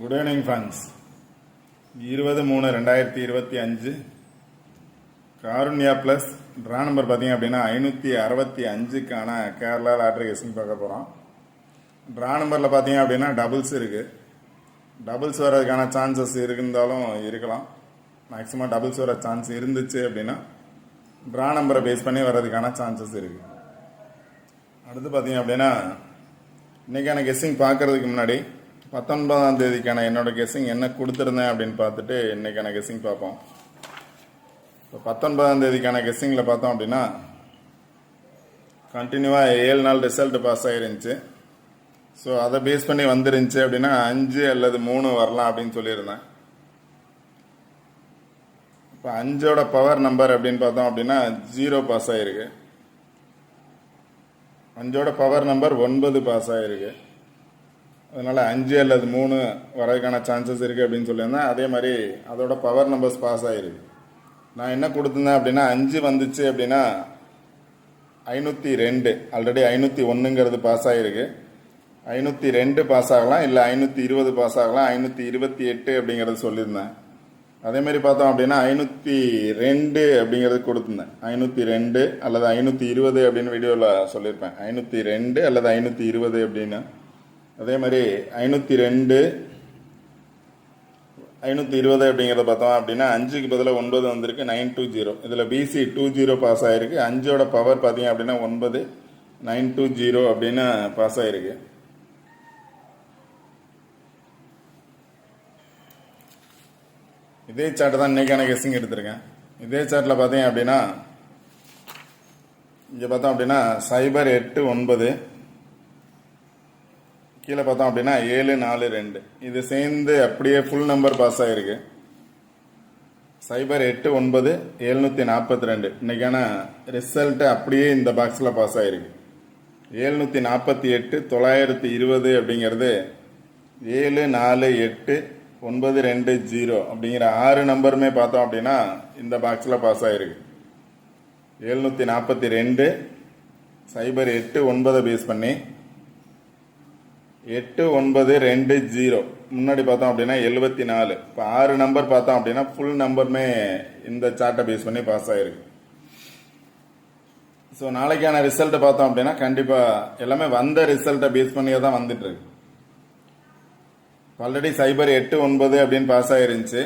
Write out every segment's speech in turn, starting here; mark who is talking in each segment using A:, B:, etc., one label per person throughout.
A: Good evening friends இருபது மூணு ரெண்டாயிரத்தி இருபத்தி அஞ்சு. காருண்யா ப்ளஸ் ட்ரா நம்பர் பார்த்தீங்க அப்படின்னா ஐநூற்றி அறுபத்தி அஞ்சுக்கான கேரளா லாட்ரி கெஸ்டிங் பார்க்க போகிறோம் ட்ரா நம்பரில் பார்த்தீங்க அப்படின்னா டபுள்ஸ் இருக்குது டபுள்ஸ் வர்றதுக்கான சான்சஸ் இருந்தாலும் இருக்கலாம். மேக்ஸிமம் டபுள்ஸ் வர சான்ஸ் இருந்துச்சு அப்படின்னா ட்ரா நம்பரை பேஸ் பண்ணி வர்றதுக்கான சான்சஸ் இருக்குது அடுத்து பார்த்தீங்க அப்படின்னா இன்றைக்கான கெஸ்ஸிங் பார்க்குறதுக்கு முன்னாடி பத்தொன்பதாம் தேதிக்கான என்னோட கெஸ்ஸிங் என்ன கொடுத்துருந்தேன் அப்படின்னு பார்த்துட்டு இன்னைக்கான கெஸ்ஸிங் பார்ப்போம். இப்போ பத்தொன்பதாம் தேதிக்கான கெஸ்ஸிங்கில் பார்த்தோம் அப்படின்னா கண்டினியூவாக ஏழு நாள் ரிசல்ட் பாஸ் ஆகிருந்துச்சு ஸோ அதை பேஸ் பண்ணி வந்துருந்துச்சு அப்படின்னா அஞ்சு அல்லது மூணு வரலாம் அப்படின்னு சொல்லியிருந்தேன். இப்போ அஞ்சோட பவர் நம்பர் அப்படின்னு பார்த்தோம் அப்படின்னா ஜீரோ பாஸ் ஆகிருக்கு அஞ்சோட பவர் நம்பர் ஒன்பது பாஸ் ஆகிருக்கு அதனால் அஞ்சு அல்லது மூணு வரதுக்கான சான்சஸ் இருக்குது அப்படின்னு சொல்லியிருந்தேன். அதே மாதிரி அதோட பவர் நம்பர்ஸ் பாஸ் ஆகிருக்கு நான் என்ன கொடுத்துருந்தேன் அப்படின்னா அஞ்சு வந்துச்சு அப்படின்னா ஐநூற்றி ரெண்டு ஆல்ரெடி ஐநூற்றி ஒன்றுங்கிறது பாஸ் ஆகிருக்கு ஐநூற்றி ரெண்டு பாஸ் ஆகலாம் இல்லை ஐநூற்றி இருபது பாஸ் ஆகலாம் ஐநூற்றி இருபத்தி எட்டு அப்படிங்கிறது சொல்லியிருந்தேன். அதே மாதிரி பார்த்தோம் அப்படின்னா ஐநூற்றி ரெண்டு அப்படிங்கிறது கொடுத்துருந்தேன். ஐநூற்றி ரெண்டு அல்லது ஐநூற்றி இருபது அப்படின்னு வீடியோவில் சொல்லியிருப்பேன். ஐநூற்றி ரெண்டு அல்லது ஐநூற்றி இருபது அப்படின்னு. அதே மாதிரி ஐநூற்றி ரெண்டு ஐநூற்றி இருபது அப்படிங்கிறத பார்த்தோம் அப்படின்னா அஞ்சுக்கு பதிலாக ஒன்பது வந்திருக்கு நைன் டூ ஜீரோ இதில் பிசி டூ ஜீரோ பாஸ் ஆகிருக்கு அஞ்சோட பவர் பார்த்தீங்க அப்படின்னா ஒன்பது நைன் டூ ஜீரோ அப்படின்னு பாஸ் ஆகிருக்கு இதே சார்ட் தான் இன்றைக்கான கெஸ்ஸிங் எடுத்திருக்கேன். இதே சார்ட்டில் பார்த்தீங்க அப்படின்னா இங்கே பார்த்தோம் அப்படின்னா சைபர் எட்டு ஒன்பது கீழே பார்த்தோம் அப்படின்னா ஏழு நாலு ரெண்டு. இது சேர்ந்து அப்படியே ஃபுல் நம்பர் பாஸ் ஆகிருக்கு சைபர் எட்டு ஒன்பது எழுநூற்றி நாற்பத்தி ரெண்டு இன்றைக்கான ரிசல்ட்டு அப்படியே இந்த பாக்ஸில் பாஸ் ஆகிருக்கு ஏழ்நூற்றி நாற்பத்தி எட்டு தொள்ளாயிரத்தி இருபது அப்படிங்கிறது ஏழு நாலு எட்டு ஒன்பது ரெண்டு ஜீரோ அப்படிங்கிற ஆறு நம்பருமே பார்த்தோம் அப்படின்னா இந்த பாக்ஸில் பாஸ் ஆகிருக்கு எழுநூற்றி நாற்பத்தி ரெண்டு சைபர் எட்டு ஒன்பதை பேஸ் பண்ணி எட்டு ஒன்பது ரெண்டு ஜீரோ. முன்னாடி பார்த்தோம் அப்படின்னா எழுபத்தி நாலு இப்போ ஆறு நம்பர் பார்த்தோம் அப்படின்னா ஃபுல் நம்பருமே இந்த சார்ட்டை பேஸ் பண்ணி பாஸ் ஆகிருக்கு ஸோ நாளைக்கான ரிசல்ட்டை பார்த்தோம் அப்படின்னா கண்டிப்பாக எல்லாமே வந்த ரிசல்ட்டை பேஸ் பண்ணியே தான் வந்துட்டுருக்கு. ஆல்ரெடி சைபர் எட்டு ஒன்பது அப்படின்னு பாஸ் ஆகிருந்துச்சு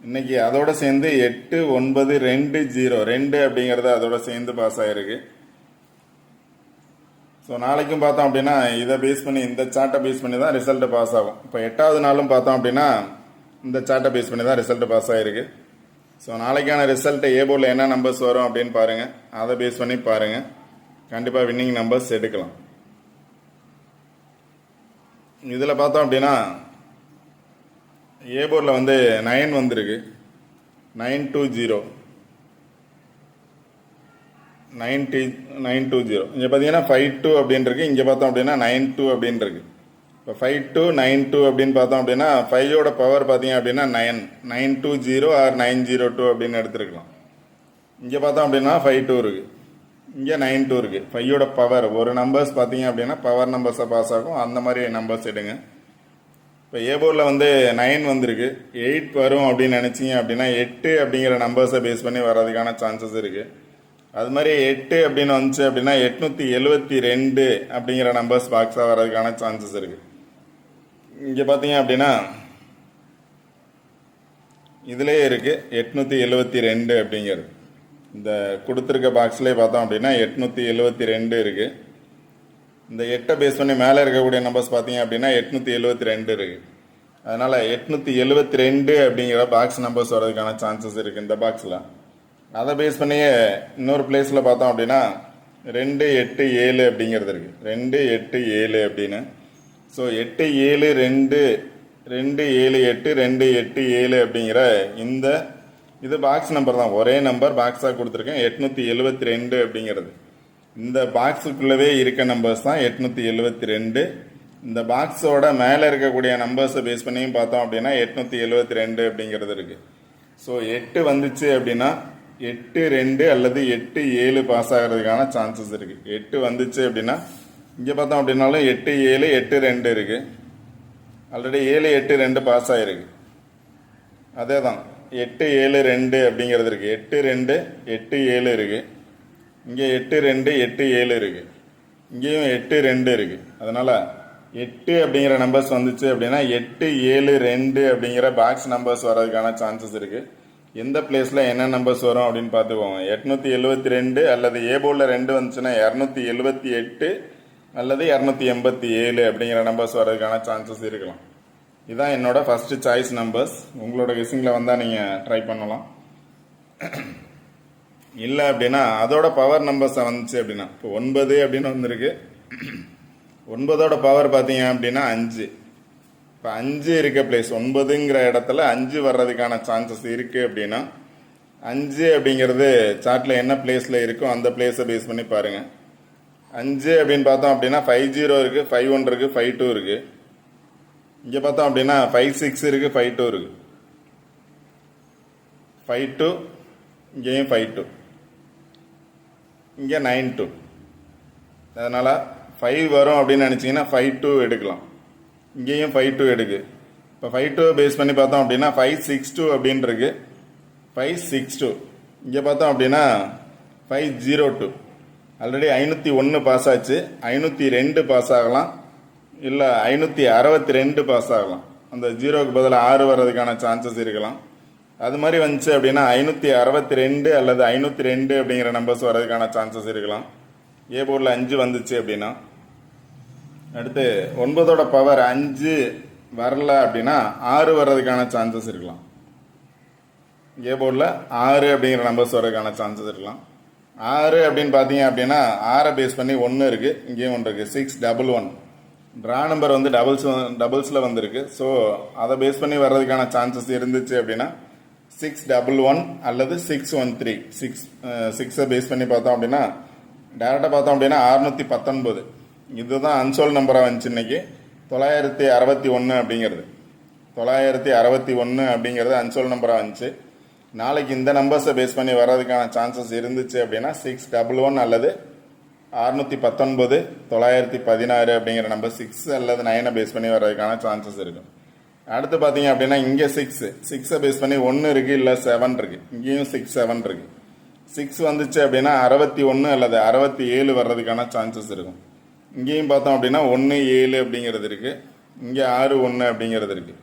A: இன்னைக்கு அதோட சேர்ந்து எட்டு ஒன்பது ரெண்டு ஜீரோ. ரெண்டு அப்படிங்கிறது அதோட சேர்ந்து பாஸ் ஆகிருக்கு ஸோ நாளைக்கும் பார்த்தோம் அப்படின்னா இதை பேஸ் பண்ணி இந்த சார்ட்டை பேஸ் பண்ணி தான் ரிசல்ட்டு பாஸ் ஆகும். இப்போ எட்டாவது நாளும் பார்த்தோம் அப்படின்னா இந்த சார்ட்டை பேஸ் பண்ணி தான் ரிசல்ட்டு பாஸ் ஆகிருக்கு ஸோ நாளைக்கான ரிசல்ட்டு ஏ போர்டில் என்ன நம்பர்ஸ் வரும் அப்படின்னு பாருங்கள் அதை பேஸ் பண்ணி பாருங்க. கண்டிப்பாக வின்னிங் நம்பர்ஸ் எடுக்கலாம். இதில் பார்த்தோம் அப்படின்னா ஏ போர்டில் வந்து நைன் வந்திருக்கு. Nine two zero nine D nine two zero. இங்கே பார்த்தீங்கன்னா ஃபைவ் டூ அப்படின்ருக்கு. இங்கே பார்த்தோம் அப்படின்னா நைன் டூ அப்படின்ருக்கு. இப்போ ஃபைவ் டூ நைன் டூ அப்படின்னு பார்த்தோம் அப்படின்னா ஃபைவோட பவர் பார்த்தீங்க அப்படின்னா nine nine two zero or nine zero two அப்படின்னு எடுத்துருக்கலாம். இங்கே பார்த்தோம் அப்படின்னா ஃபைவ் டூ இருக்குது இங்கே நைன் டூ இருக்குது ஃபைவோட பவர் ஒரு நம்பர்ஸ் பார்த்தீங்க அப்படின்னா பவர் நம்பர்ஸை பாஸ் ஆகும். அந்த மாதிரி நம்பர்ஸ் எடுங்க. இப்போ ஏ போர்டில் வந்து நைன் வந்திருக்கு. எயிட் வரும் அப்படின்னு நினச்சிங்க அப்படின்னா எட்டு அப்படிங்கிற நம்பர்ஸை பேஸ் பண்ணி வர்றதுக்கான சான்சஸ் இருக்குது அது மாதிரி எட்டு அப்படின்னு வந்துச்சு அப்படின்னா எட்நூற்றி எழுவத்தி ரெண்டு அப்படிங்கிற நம்பர்ஸ் பாக்ஸாக வர்றதுக்கான சான்சஸ் இருக்குது இங்கே பார்த்தீங்க அப்படின்னா இதுலேயே இருக்குது எட்நூற்றி எழுவத்தி ரெண்டு அப்படிங்கிறது. இந்த கொடுத்துருக்க பாக்ஸ்லேயே பார்த்தோம் அப்படின்னா எட்நூற்றி எழுவத்தி ரெண்டு இருக்குது இந்த எட்டை பேஸ் பண்ணி மேலே இருக்கக்கூடிய நம்பர்ஸ் பார்த்தீங்க அப்படின்னா எட்நூற்றி எழுவத்தி ரெண்டு இருக்குது அதனால் எட்நூற்றி எழுவத்தி ரெண்டு அப்படிங்கிற பாக்ஸ் நம்பர்ஸ் வர்றதுக்கான சான்சஸ் இருக்குது இந்த பாக்ஸில் அதை பேஸ் பண்ணியே இன்னொரு பிளேஸில் பார்த்தோம் அப்படின்னா ரெண்டு எட்டு ஏழு அப்படிங்கிறது இருக்குது ரெண்டு எட்டு ஏழு அப்படின்னு. ஸோ எட்டு ஏழு ரெண்டு ரெண்டு ஏழு எட்டு ரெண்டு எட்டு ஏழு அப்படிங்கிற இந்த இது பாக்ஸ் நம்பர் தான். ஒரே நம்பர் பாக்ஸாக கொடுத்துருக்கேன். எட்நூற்றி எழுபத்தி ரெண்டு அப்படிங்கிறது. இந்த பாக்ஸுக்குள்ளவே இருக்க நம்பர்ஸ் தான் எட்நூற்றி எழுபத்தி ரெண்டு இந்த பாக்ஸோட மேலே இருக்கக்கூடிய நம்பர்ஸை பேஸ் பண்ணியும் பார்த்தோம் அப்படின்னா எட்நூற்றி எழுபத்தி ரெண்டு அப்படிங்கிறது இருக்குது ஸோ எட்டு வந்துச்சு அப்படின்னா எட்டு ரெண்டு அல்லது எட்டு ஏழு பாஸ் ஆகிறதுக்கான சான்சஸ் இருக்குது எட்டு வந்துச்சு அப்படின்னா இங்கே பார்த்தோம் அப்படின்னாலும் எட்டு ஏழு எட்டு ரெண்டு இருக்குது ஆல்ரெடி ஏழு எட்டு ரெண்டு பாஸ் ஆகிருக்கு அதே தான் எட்டு ஏழு ரெண்டு அப்படிங்கிறது இருக்குது எட்டு ரெண்டு எட்டு ஏழு இருக்குது இங்கே எட்டு ரெண்டு எட்டு ஏழு இருக்குது இங்கேயும் எட்டு ரெண்டு இருக்குது அதனால் எட்டு அப்படிங்கிற நம்பர்ஸ் வந்துச்சு அப்படின்னா எட்டு ஏழு ரெண்டு அப்படிங்கிற பாக்ஸ் நம்பர்ஸ் வர்றதுக்கான சான்சஸ் இருக்குது எந்த பிளேஸில் என்ன நம்பர்ஸ் வரும் அப்படின்னு பார்த்துக்கோங்க. எட்நூற்றி எழுபத்தி ரெண்டு அல்லது ஏ ரெண்டு வந்துச்சுன்னா இரநூத்தி எழுபத்தி எட்டு அல்லது இரநூத்தி எண்பத்தி ஏழு அப்படிங்கிற நம்பர்ஸ் வர்றதுக்கான சான்சஸ் இருக்கலாம். இதான் என்னோட ஃபஸ்ட்டு சாய்ஸ் நம்பர்ஸ் உங்களோட கெஸ்ஸிங்கில் வந்தால் நீங்கள் ட்ரை பண்ணலாம். இல்லை அப்படின்னா அதோட பவர் நம்பர்ஸை வந்துச்சு அப்படின்னா இப்போ ஒன்பது அப்படின்னு வந்திருக்கு. ஒன்பதோட பவர் பார்த்தீங்க அப்படின்னா அஞ்சு. இப்போ அஞ்சு இருக்க பிளேஸ் ஒன்பதுங்கிற இடத்துல அஞ்சு வர்றதுக்கான சான்சஸ் இருக்குது அப்படின்னா அஞ்சு அப்படிங்கிறது சார்ட்டில் என்ன பிளேஸில் இருக்கோ அந்த பிளேஸை பேஸ் பண்ணி பாருங்கள் அஞ்சு அப்படின்னு பார்த்தோம் அப்படின்னா ஃபைவ் ஜீரோ இருக்குது ஃபைவ் ஒன் இருக்குது ஃபைவ் டூ இருக்குது இங்கே பார்த்தோம் அப்படின்னா ஃபைவ் சிக்ஸ் இருக்குது ஃபைவ் டூ இருக்குது ஃபைவ் டூ இங்கேயும் ஃபைவ் டூ இங்கே நைன் டூ அதனால் ஃபைவ் வரும் அப்படின்னு நினச்சிங்கன்னா ஃபைவ் டூ எடுக்கலாம். இங்கேயும் ஃபைவ் டூ எடுக்கு. இப்போ ஃபைவ் டூ பேஸ் பண்ணி பார்த்தோம் அப்படின்னா ஃபைவ் சிக்ஸ் டூ அப்படின்ருக்கு ஃபைவ் சிக்ஸ் டூ இங்கே பார்த்தோம் அப்படின்னா ஃபைவ் ஜீரோ டூ ஆல்ரெடி ஐநூற்றி ஒன்று பாஸ் ஆச்சு. ஐநூற்றி ரெண்டு பாஸ் ஆகலாம். இல்லை ஐநூற்றி அறுபத்தி ரெண்டு பாஸ் ஆகலாம். அந்த ஜீரோவுக்கு பதிலாக ஆறு வர்றதுக்கான சான்சஸ் இருக்கலாம். அது மாதிரி வந்துச்சு அப்படின்னா ஐநூற்றி அறுபத்தி ரெண்டு அல்லது ஐநூற்றி ரெண்டு அப்படிங்கிற நம்பர்ஸ் வர்றதுக்கான சான்சஸ் இருக்கலாம். ஏ போர்டில் அஞ்சு வந்துச்சு அப்படின்னா. அடுத்து ஒன்பதோட பவர் அஞ்சு வரல அப்படின்னா ஆறு வர்றதுக்கான சான்சஸ் இருக்கலாம். ஏ போர்டில் ஆறு அப்படிங்கிற நம்பர்ஸ் வர்றதுக்கான சான்சஸ் இருக்கலாம். ஆறு அப்படின்னு பார்த்தீங்க அப்படின்னா ஆறை பேஸ் பண்ணி ஒன்று இருக்குது இங்கேயும் ஒன்று இருக்குது six double one draw number வந்து டபுள்ஸ் டபுள்ஸில் வந்திருக்கு. ஸோ அதை பேஸ் பண்ணி வர்றதுக்கான சான்சஸ் இருந்துச்சு அப்படின்னா சிக்ஸ் டபுள் ஒன் அல்லது சிக்ஸ் ஒன் த்ரீ சிக்ஸ் சிக்ஸை பேஸ் பண்ணி பார்த்தோம் அப்படின்னா டேரெக்டாக பார்த்தோம் அப்படின்னா அறுநூற்றி பத்தொன்பது. இதுதான் அன்சோல் நம்பராக வந்துச்சு இன்னைக்கு. தொள்ளாயிரத்தி அறுபத்தி ஒன்று அப்படிங்கிறது. தொள்ளாயிரத்தி அறுபத்தி ஒன்று அப்படிங்கிறது அன்சோல் நம்பராக வந்துச்சு. நாளைக்கு இந்த நம்பர்ஸை பேஸ் பண்ணி வர்றதுக்கான சான்சஸ் இருந்துச்சு அப்படின்னா சிக்ஸ் டபுள் ஒன் அல்லது அறுநூற்றி பத்தொன்பது தொள்ளாயிரத்தி பதினாறு அப்படிங்கிற நம்பர் சிக்ஸ் அல்லது நைனை பேஸ் பண்ணி வர்றதுக்கான சான்சஸ் இருக்கும் அடுத்து பார்த்தீங்க அப்படின்னா இங்கே சிக்ஸ் சிக்ஸை பேஸ் பண்ணி ஒன்று இருக்குது இல்லை செவன் இருக்குது இங்கேயும் சிக்ஸ் செவன் இருக்குது சிக்ஸ் வந்துச்சு அப்படின்னா அறுபத்தி ஒன்று அல்லது அறுபத்தி ஏழு வர்றதுக்கான சான்சஸ் இருக்கும். இங்கேயும் பார்த்தோம் அப்படின்னா ஒன்று ஏழு அப்படிங்கிறது இருக்குது இங்கே ஆறு ஒன்று அப்படிங்கிறது இருக்குது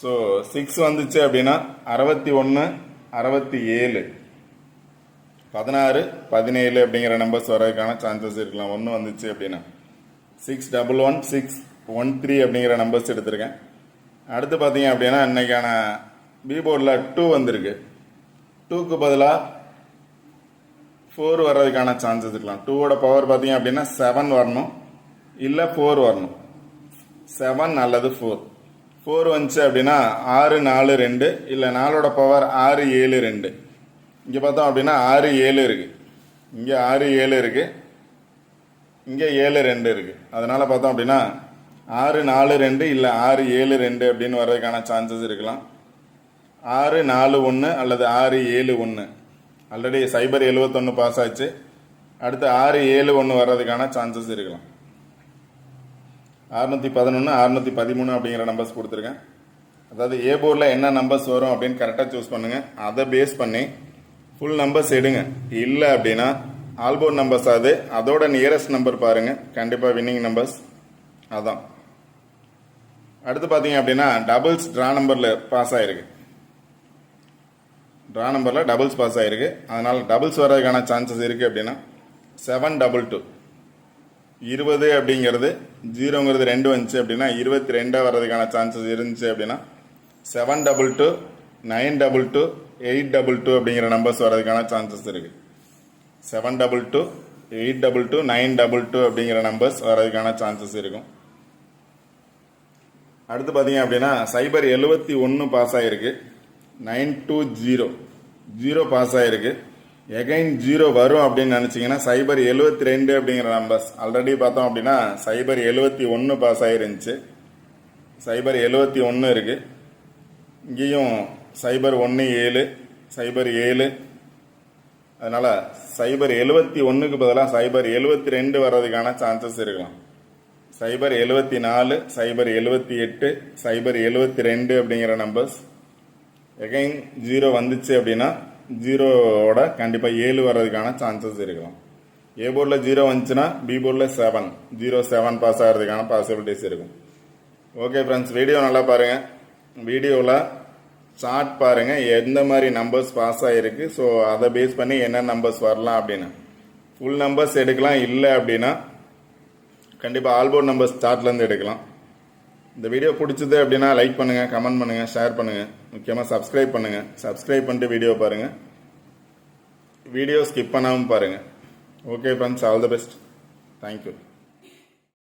A: ஸோ சிக்ஸ் வந்துச்சு அப்படின்னா அறுபத்தி ஒன்று அறுபத்தி ஏழு. பதினாறு பதினேழு அப்படிங்கிற நம்பர்ஸ் வர்றதுக்கான சான்சஸ் இருக்கலாம். ஒன்று வந்துச்சு அப்படின்னா. Six double one six one three அப்படிங்கிற நம்பர்ஸ் எடுத்திருக்கேன். அடுத்து பார்த்தீங்க அப்படின்னா இன்றைக்கான பீபோர்டில் டூ வந்திருக்கு. டூக்கு பதிலாக ஃபோர் வர்றதுக்கான சான்சஸ் இருக்கலாம். டூவோட பவர் பார்த்தீங்க அப்படின்னா செவன் வரணும். இல்லை ஃபோர் வரணும். செவன் அல்லது ஃபோர் ஃபோர் வந்துச்சு அப்படின்னா ஆறு நாலு ரெண்டு. இல்லை நாலோட பவர் ஆறு ஏழு ரெண்டு. இங்கே பார்த்தோம் அப்படின்னா ஆறு ஏழு இருக்குது இங்கே ஆறு ஏழு இருக்குது இங்கே ஏழு ரெண்டு இருக்குது அதனால் பார்த்தோம் அப்படின்னா ஆறு நாலு ரெண்டு இல்லை ஆறு ஏழு ரெண்டு அப்படின்னு வர்றதுக்கான சான்சஸ் இருக்கலாம். ஆறு நாலு ஒன்று அல்லது ஆறு ஏழு ஒன்று ஆல்ரெடி சைபர் எழுபத்தொன்று பாஸ் ஆச்சு. அடுத்து ஆறு ஏழு ஒன்று வர்றதுக்கான சான்சஸ் இருக்கலாம். அறுநூற்றி பதினொன்று அறுநூற்றி பதிமூணு அப்படிங்கிற நம்பர்ஸ் கொடுத்துருக்கேன். அதாவது ஏ போர்டில் என்ன நம்பர்ஸ் வரும் அப்படின்னு கரெக்டாக சூஸ் பண்ணுங்கள் அதை பேஸ் பண்ணி ஃபுல் நம்பர்ஸ் எடுங்க. இல்லை அப்படின்னா ஆல்போர்ட் நம்பர்ஸ் அது. அதோட நியரஸ்ட் நம்பர் பாருங்கள் கண்டிப்பாக வின்னிங் நம்பர்ஸ் அதான். அடுத்து பார்த்தீங்க அப்படின்னா டபுள்ஸ் ட்ரா நம்பரில் பாஸ் ஆகிருக்கு ட்ரா நம்பரில் டபுள்ஸ் பாஸ் ஆகிருக்கு அதனால் டபுள்ஸ் வர்றதுக்கான சான்சஸ் இருக்குது அப்படின்னா செவன் டபுள் டூ இருபது அப்படிங்கிறது ஜீரோங்கிறது ரெண்டு வந்துச்சு அப்படின்னா இருபத்தி ரெண்டாக வர்றதுக்கான சான்சஸ் இருந்துச்சு அப்படின்னா seven double two nine double two eight double two அப்படிங்கிற நம்பர்ஸ் வர்றதுக்கான சான்சஸ் இருக்குது seven double two eight double two nine double two அப்படிங்கிற நம்பர்ஸ் வர்றதுக்கான சான்சஸ் இருக்கும். அடுத்து பார்த்தீங்க அப்படின்னா சைபர் எழுபத்தி ஒன்று பாஸ் ஆகிருக்கு nine two zero. Zero pass ஆகிருக்கு எகைன் ஜீரோ வரும் அப்படின்னு நினச்சிங்கன்னா சைபர் எழுபத்தி ரெண்டு அப்படிங்கிற நம்பர்ஸ் ஆல்ரெடி பார்த்தோம் அப்படின்னா சைபர் எழுபத்தி ஒன்று பாஸ் ஆகிருந்துச்சு சைபர் எழுபத்தி ஒன்று இருக்குது இங்கேயும் சைபர் ஒன்று ஏழு சைபர் ஏழு. அதனால் சைபர் எழுபத்தி ஒன்றுக்கு பதிலாக சைபர் எழுபத்தி ரெண்டு வர்றதுக்கான சான்சஸ் இருக்கலாம். சைபர் எழுவத்தி நாலு சைபர் எழுவத்தி எட்டு சைபர் எழுவத்தி ரெண்டு அப்படிங்கிற நம்பர்ஸ் எகைன் ஜீரோ வந்துச்சு அப்படின்னா ஜீரோவோட கண்டிப்பாக ஏழு வர்றதுக்கான சான்சஸ் இருக்கும். ஏ போர்டில் ஜீரோ வந்துச்சுன்னா பி போர்டில் செவன் ஜீரோ செவன் பாஸ் ஆகிறதுக்கான பாசிபிலிட்டிஸ் இருக்கும். ஓகே ஃப்ரெண்ட்ஸ் வீடியோ நல்லா பாருங்கள் வீடியோவில் சார்ட் பாருங்கள் எந்த மாதிரி நம்பர்ஸ் பாஸ் ஆகிருக்கு ஸோ அதை பேஸ் பண்ணி என்ன நம்பர்ஸ் வரலாம் அப்படின்னு. ஃபுல் நம்பர்ஸ் எடுக்கலாம். இல்லை அப்படின்னா கண்டிப்பாக ஆல்போர்ட் நம்பர்ஸ் சார்ட்லேருந்து எடுக்கலாம். இந்த வீடியோ பிடிச்சது அப்படின்னா லைக் பண்ணுங்கள் கமெண்ட் பண்ணுங்கள் ஷேர் பண்ணுங்கள் முக்கியமாக சப்ஸ்கிரைப் பண்ணுங்கள் சப்ஸ்கிரைப் பண்ணிட்டு வீடியோ பாருங்கள் வீடியோ ஸ்கிப் பண்ணாமல் பாருங்கள் okay friends all the best thank you